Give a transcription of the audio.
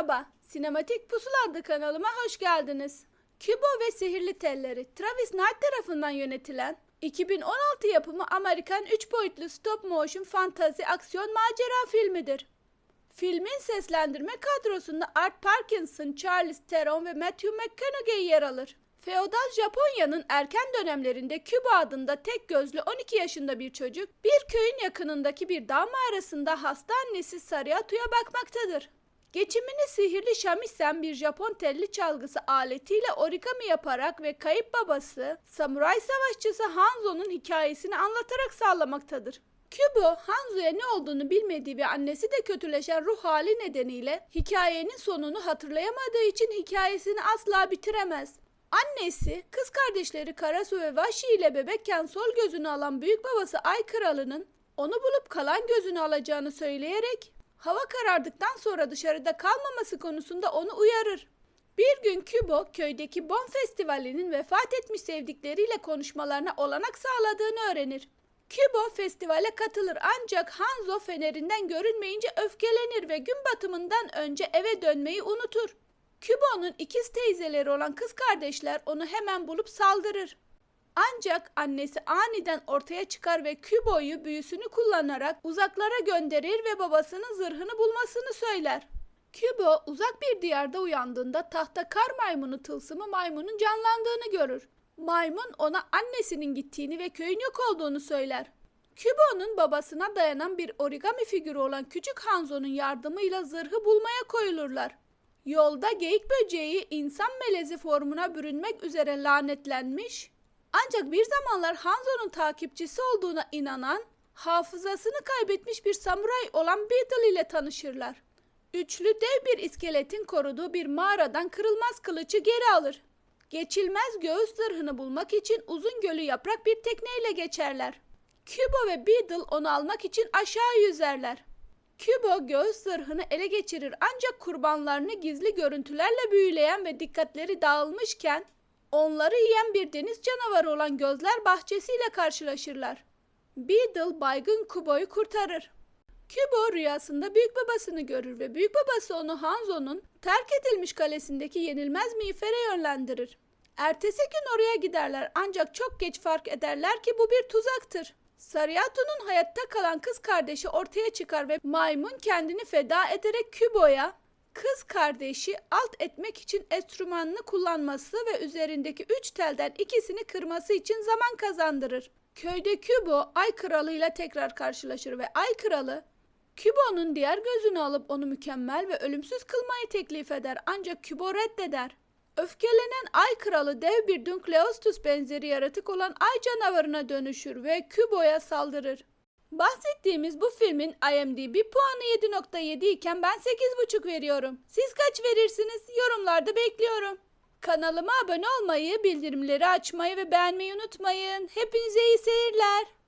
Merhaba, Sinematik Pusula adlı kanalıma hoş geldiniz. Kubo ve Sihirli Telleri, Travis Knight tarafından yönetilen 2016 yapımı Amerikan 3 boyutlu stop motion fantazi aksiyon macera filmidir. Filmin seslendirme kadrosunda Art Parkinson, Charles Theron ve Matthew McConaughey yer alır. Feodal Japonya'nın erken dönemlerinde Küba adında tek gözlü 12 yaşında bir çocuk bir köyün yakınındaki bir dağ mağarasında hasta annesi Sariatu'ya bakmaktadır. Geçimini sihirli şamisen bir Japon telli çalgısı aletiyle origami yaparak ve kayıp babası samuray savaşçısı Hanzo'nun hikayesini anlatarak sağlamaktadır. Kubo, Hanzo'ya ne olduğunu bilmediği ve annesi de kötüleşen ruh hali nedeniyle hikayenin sonunu hatırlayamadığı için hikayesini asla bitiremez. Annesi, kız kardeşleri Karasu ve Vashi ile bebekken sol gözünü alan büyük babası Ay Kralı'nın onu bulup kalan gözünü alacağını söyleyerek hava karardıktan sonra dışarıda kalmaması konusunda onu uyarır. Bir gün Kubo köydeki Bon Festivali'nin vefat etmiş sevdikleriyle konuşmalarına olanak sağladığını öğrenir. Kubo festivale katılır ancak Hanzo fenerinden görünmeyince öfkelenir ve gün batımından önce eve dönmeyi unutur. Kubo'nun ikiz teyzeleri olan kız kardeşler onu hemen bulup saldırır. Ancak annesi aniden ortaya çıkar ve Kubo'yu büyüsünü kullanarak uzaklara gönderir ve babasının zırhını bulmasını söyler. Kubo uzak bir diyarda uyandığında tahta kar maymunu tılsımı maymunun canlandığını görür. Maymun ona annesinin gittiğini ve köyün yok olduğunu söyler. Kubo'nun babasına dayanan bir origami figürü olan küçük Hanzo'nun yardımıyla zırhı bulmaya koyulurlar. Yolda geyik böceği insan melezi formuna bürünmek üzere lanetlenmiş ancak bir zamanlar Hanzo'nun takipçisi olduğuna inanan, hafızasını kaybetmiş bir samuray olan Beetle ile tanışırlar. Üçlü dev bir iskeletin koruduğu bir mağaradan kırılmaz kılıcı geri alır. Geçilmez göğüs zırhını bulmak için uzun gölü yaprak bir tekneyle geçerler. Kubo ve Beetle onu almak için aşağı yüzerler. Kubo göğüs zırhını ele geçirir ancak kurbanlarını gizli görüntülerle büyüleyen ve dikkatleri dağılmışken onları yiyen bir deniz canavarı olan gözler bahçesiyle karşılaşırlar. Beetle baygın Kubo'yu kurtarır. Kubo rüyasında büyük babasını görür ve büyük babası onu Hanzo'nun terk edilmiş kalesindeki yenilmez miğfere yönlendirir. Ertesi gün oraya giderler ancak çok geç fark ederler ki bu bir tuzaktır. Sariato'nun hayatta kalan kız kardeşi ortaya çıkar ve maymun kendini feda ederek Kubo'ya kız kardeşi alt etmek için enstrümanını kullanması ve üzerindeki üç telden ikisini kırması için zaman kazandırır. Köyde Kubo Ay Kralı ile tekrar karşılaşır ve Ay Kralı Kubo'nun diğer gözünü alıp onu mükemmel ve ölümsüz kılmayı teklif eder ancak Kubo reddeder. Öfkelenen Ay Kralı dev bir Dunkleostus benzeri yaratık olan Ay canavarına dönüşür ve Kubo'ya saldırır. Bahsettiğimiz bu filmin IMDb puanı 7.7 iken ben 8.5 veriyorum. Siz kaç verirsiniz? Yorumlarda bekliyorum. Kanalıma abone olmayı, bildirimleri açmayı ve beğenmeyi unutmayın. Hepinize iyi seyirler.